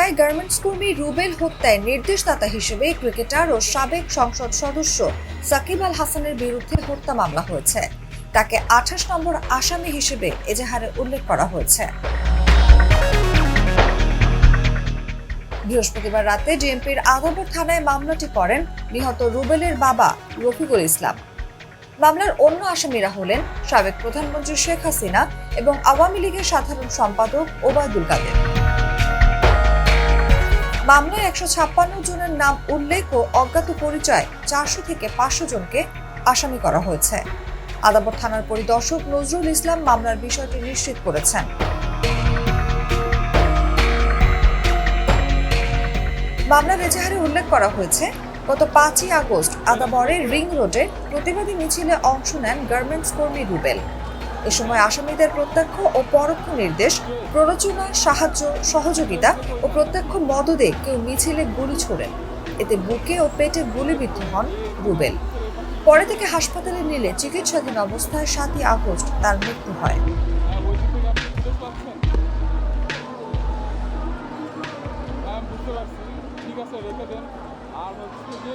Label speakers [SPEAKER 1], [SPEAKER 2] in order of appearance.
[SPEAKER 1] ঢাকায় গার্মেন্টস কর্মী রুবেল হত্যায় নির্দেশদাতা হিসেবে ক্রিকেটার ও সাবেক সংসদ সদস্য সাকিব আল হাসানের বিরুদ্ধে হত্যা মামলা হয়েছে। তাকে আঠাশ নম্বর আসামি হিসেবে এজাহারে উল্লেখ করা হয়েছে। বৃহস্পতিবার রাতে ডিএমপির আদাবর থানায় মামলাটি করেন নিহত রুবেলের বাবা রফিকুল ইসলাম। মামলার অন্য আসামিরা হলেন সাবেক প্রধানমন্ত্রী শেখ হাসিনা এবং আওয়ামী লীগের সাধারণ সম্পাদক ওবায়দুল কাদের। মামলায় একশো ছাপ্পান্ন জনের নাম উল্লেখ ও অজ্ঞাত পরিচয় চারশো থেকে পাঁচশো জনকে আসামি করা হয়েছে। আদাবর থানার পরিদর্শক নজরুল ইসলাম মামলার বিষয়টি নিশ্চিত করেছেন। মামলার এজাহারে উল্লেখ করা হয়েছে, গত পাঁচই আগস্ট আদাবরের রিং রোডে প্রতিবাদী মিছিলে অংশ নেন গার্মেন্টস কর্মী রুবেল। এ সময় আসামিদের প্রত্যক্ষ ও পরোক্ষ নির্দেশ, প্ররোচনা, সাহায্য, সহযোগিতা ও প্রত্যক্ষ মদদে কেউ মিছিলে গুলি ছোড়েন। এতে বুকে ও পেটে গুলিবিদ্ধ হন রুবেল। পরে থেকে হাসপাতালে নিলে চিকিৎসাধীন অবস্থায় সাতই আগস্ট তার মৃত্যু হয়।
[SPEAKER 2] হ্যাঁ ঠিক আছে, রেখে দেন। আর হচ্ছে যে